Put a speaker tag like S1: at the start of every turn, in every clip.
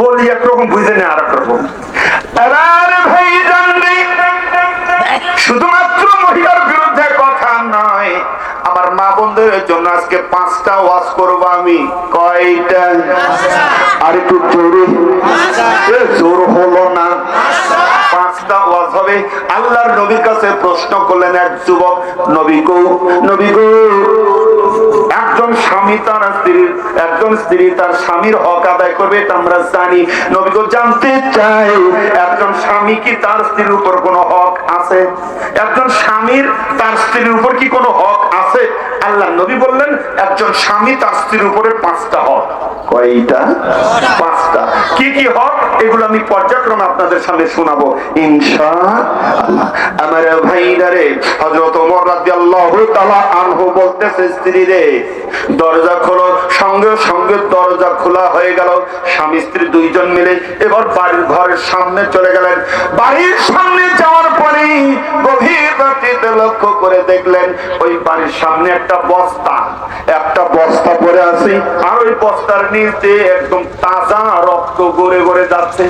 S1: বলি একরকম, বুঝে নেই আর রকম আরে ভাই জানবি শুধুমাত্র মহিলার বিরুদ্ধে কথা নয়, আমার মা বন্ধুদের জন্য আজকে পাঁচটা ওয়াজ করব আমি। কয়টা? আর একটু জোরে। জোর হলো না। পাঁচটা ওয়াজ হবে। আল্লাহর নবীর কাছে প্রশ্ন করলেন এক যুবক, নবী গো নবী গো স্বামী তার স্ত্রীর একজন স্ত্রী তার স্বামীর হক আদায় করবে, এটা আমরা জানি। নবী জানতে চাই একজন স্বামী কি তার স্ত্রীর উপর কোনো হক আছে? একজন স্বামীর তার স্ত্রীর উপর কি কোনো হক আছে? আল্লাহ নবী বললেন একজন স্বামী তার স্ত্রীর উপরে পাঁচটা হক। কয়টা? পাঁচটা। কি কি হক? এগুলো আমি পর্যায়ক্রমে আপনাদের সামনে শোনাবো। ইনশা আমার ভাইরারে হযরত ওমর রাদিয়াল্লাহু তাআলা আনহু বলতেছে স্ত্রী রে দরজা খোলো। সঙ্গে সঙ্গে দরজা খোলা হয়ে গেল। স্বামী স্ত্রী দুইজন মিলে এবার বাড়ির ঘরের সামনে চলে গেলেন। বাড়ির সামনে যাওয়ার পরে গভীর লক্ষ্য করে দেখলেন ওই বাড়ির সামনে একটা বস্তা। একটা বস্তা পরে আছে, আর ওই বস্তার নিচে একদম তাজা রক্ত গড়ে গড়ে যাচ্ছে।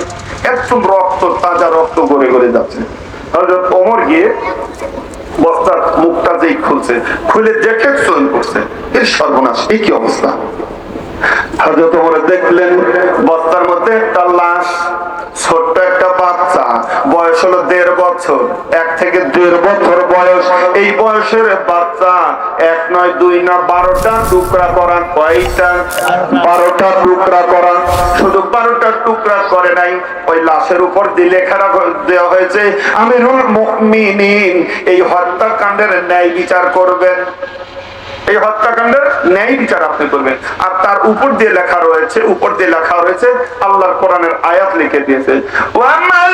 S1: একদম রক্ত, তাজা রক্ত গড়ে গড়ে যাচ্ছে। ওমর গিয়ে বস্তার মুখটা যেই খুলছে, খুলে দেখে চল করছে। এর সর্বনাশ, এই কি অবস্থা? হযরত ওমর দেখলেন, বস্তার মধ্যে একটা লাশ, ছোট্ট একটা বয়স হলো দেড় বছর। এক থেকে দেড় বছর বয়স। এই বয়সের বাচ্চা এক নয়, দুই না বারোটা টুকরা করা কয়টা? বারোটা টুকরা করা শুধু বারোটা টুকরা করে নাই, ওই লাশের উপর দিলে খারাপ দেওয়া হয়েছে, আমিরুল মুমিনিন। এই হত্যাকাণ্ডের ন্যায় বিচার করবেন। এই হত্যাকাণ্ডের ন্যায় বিচার আপনি করবেন। আর তার উপর দিয়ে লেখা রয়েছে, উপর দিয়ে লেখা রয়েছে, আল্লাহর কোরআনের আয়াত লিখে দিয়েছে। ওয়ামান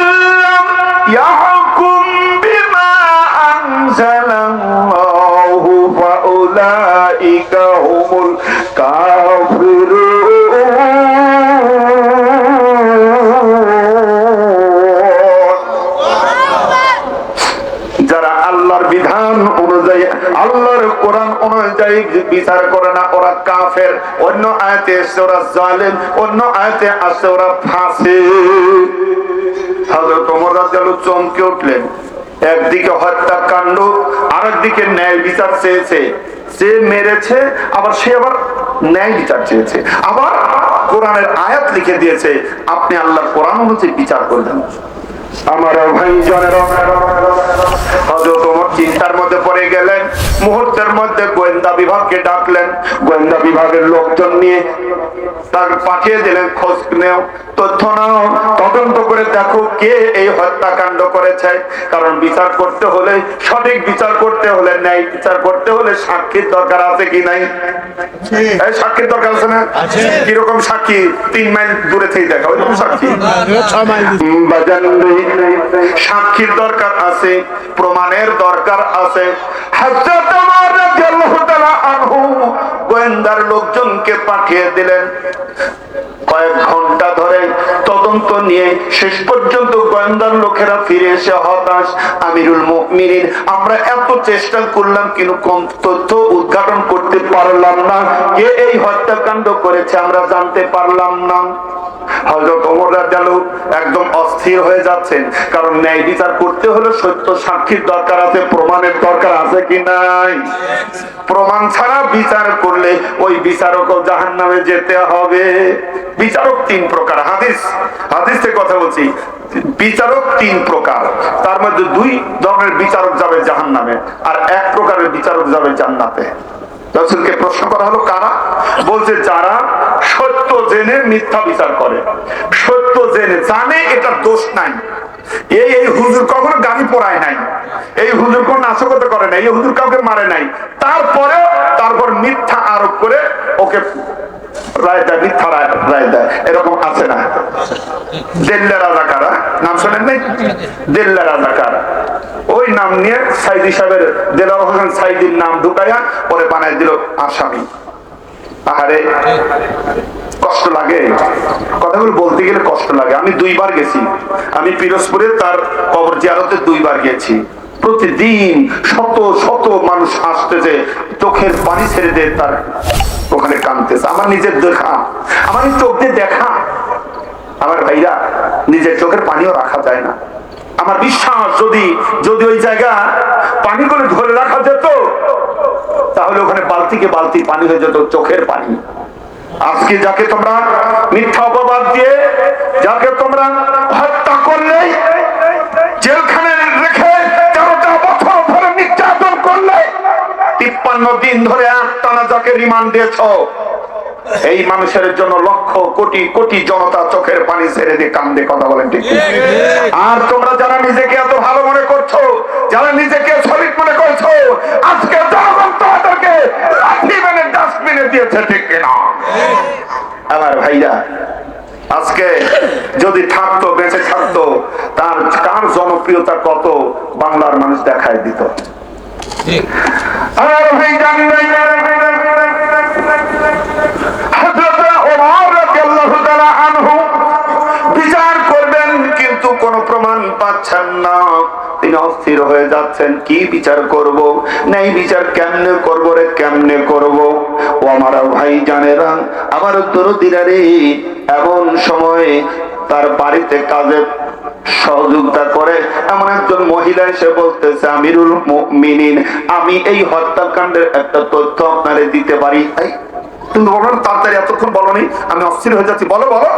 S1: অনুযায়ী বিচার করে না, ওরা কাফের। অন্য আয়তে এসছে, ওরা অন্য আয়তে আসছে, ওরা ফাঁসে। চমকে উঠলেন। একদিকে হত্যাকাণ্ড আরেকদিকে ন্যায় বিচার চেয়েছে। সে মেরেছে, আবার সে আবার ন্যায় বিচার চেয়েছে। আবার কোরআনের আয়াত লিখে দিয়েছে, আপনি আল্লাহর কোরআন অনুযায়ী বিচার করলেন। আমার ভাই জনের চিন্তার মধ্যে পড়ে গেলেন মুহূর্তের মধ্যে গোয়েন্দা বিভাগকে ডাকলেন। বিভাগের লোকজন নিয়ে তাকে পাঠিয়ে দিলেন খোঁজ নেও তথ্য নাও তদন্ত করে দেখো কে এই হত্যাকাণ্ড করেছে। কারণ বিচার করতে হলে সঠিক বিচার করতে হলে ন্যায় বিচার করতে হলে সাক্ষীর দরকার আছে কি নাই? সাক্ষীর দরকার আছে না? কীরকম সাক্ষী? তিন মাইল দূরে থেকে দেখা ওইরকম সাক্ষী। সাক্ষীর দরকার আছে প্রমাণের দরকার আছে। হযরত ওমর গোয়েন্দার লোকজনকে পাঠিয়ে দিলেন। কয়েক ঘণ্টা ধরে তদন্ত নিয়ে শেষ পর্যন্ত গোয়েন্দার লোকেরা ফিরে এসে হতাশ। আমিরুল মুমিনিন, আমরা এত চেষ্টা করলাম কিন্তু কোন তথ্য উদ্ঘাটন করতে পারলাম না। কে এই হত্যাকাণ্ড করেছে আমরা জানতে পারলাম না। একদম অস্থির হয়ে যাচ্ছেন। কারণ ন্যায় বিচার করতে হলে সত্য সাক্ষীর দরকার আছে, প্রমাণের দরকার আছে কি নাই? প্রমাণ ছাড়া বিচার করলে ওই বিচারকও জাহান্নামে যেতে হবে। বিচারক তিন প্রকার, হাদিস, হাদিসে কথা বলছি। বিচারক তিন প্রকার, তার মধ্যে দুই ধরনের বিচারক যাবে জাহান্নামে আর এক প্রকারের বিচারক যাবে জান্নাতে। প্রশ্ন করা হলো, কারা? বলছে, যারা সত্য জেনে মিথ্যা বিচার করে। সত্য জেনে জানে এটা দোষ নাই। এই এই হুজুর কখনো গাড়ি পড়ায় নাই। এই হুজুর কোন নাশকতা করে নাই, এই হুজুর কাউকে মারে নাই। তারপরে তারপর মিথ্যা আরোপ করে ওকে রায় দেয়, মিথ্যা রায় দেয়। এরকম আছে না। নাম শোনেন নাই? ওই নাম নিয়ে সাইদি সাহেবের হোসেন সাইদির নাম ঢুকাইয়া পরে বানাই দিল আসামি। আহারে, কষ্ট লাগে। কথাগুলো বলতে গেলে কষ্ট লাগে। আমি দুইবার গেছি। আমি পিরোজপুরে তার কবর জিয়ারতে দুইবার গেছি। প্রতিদিন শত শত মানুষ আসতেছে চোখের পানি ছেড়ে দেয় তার ওখানে কানতেছে আমার নিজের দেখা, আমার চোখ দিয়ে দেখা। আমার ভাইরা, নিজের চোখের পানিও রাখা যায় না। আমার বিশ্বাস, যদি যদি ওই জায়গা পানি করে ধরে রাখা যেত, তাহলে ওখানে বালতিকে বালতি পানি হয়ে যেত, চোখের পানি। আজকে যাকে তোমরা মিথ্যা অপবাদ দিয়ে, যাকে তোমরা দিন ধরে একটানা যাকে রিমান্ড দিয়েছ, এই মানুষের জন্য লক্ষ কোটি কোটি জনতা চোখের পানি ছেড়ে দিয়ে কান্দে, কথা বলেন ঠিক আর তোমরা যারা নিজেকে এত ভালো মনে করছ, যারা নিজেকে শরীর মনে করছ, আজকে জনগণ তোমাদেরকে ডাস্টবিনে দিয়েছে ঠিক কিনা? আমার ভাইরা, আজকে যদি থাকতো, বেঁচে থাকতো, তার কার জনপ্রিয়তা কত, বাংলার মানুষ দেখায় দিত। বিচার করবেন, কিন্তু কোনো প্রমাণ পাচ্ছেন না। তিনি অস্থির হয়ে যাচ্ছেন, কি বিচার করব? নাই বিচার কেমনে করব রে, কেমনে করব? ও আমার ভাই জানেরা আমার দরদিরা রে এমন সময় তার বাড়িতে কাজে সহযোগিতা করে। এমন একজন মহিলা এসে বলতেছে, আমিরুল মিনিন আমি এই হত্যাকাণ্ডের একটা তথ্য আপনারে দিতে পারি। তুমি বলো তাড়াতাড়ি, এতক্ষণ বলো নি আমি অস্থির হয়ে যাচ্ছি। বলো বলো।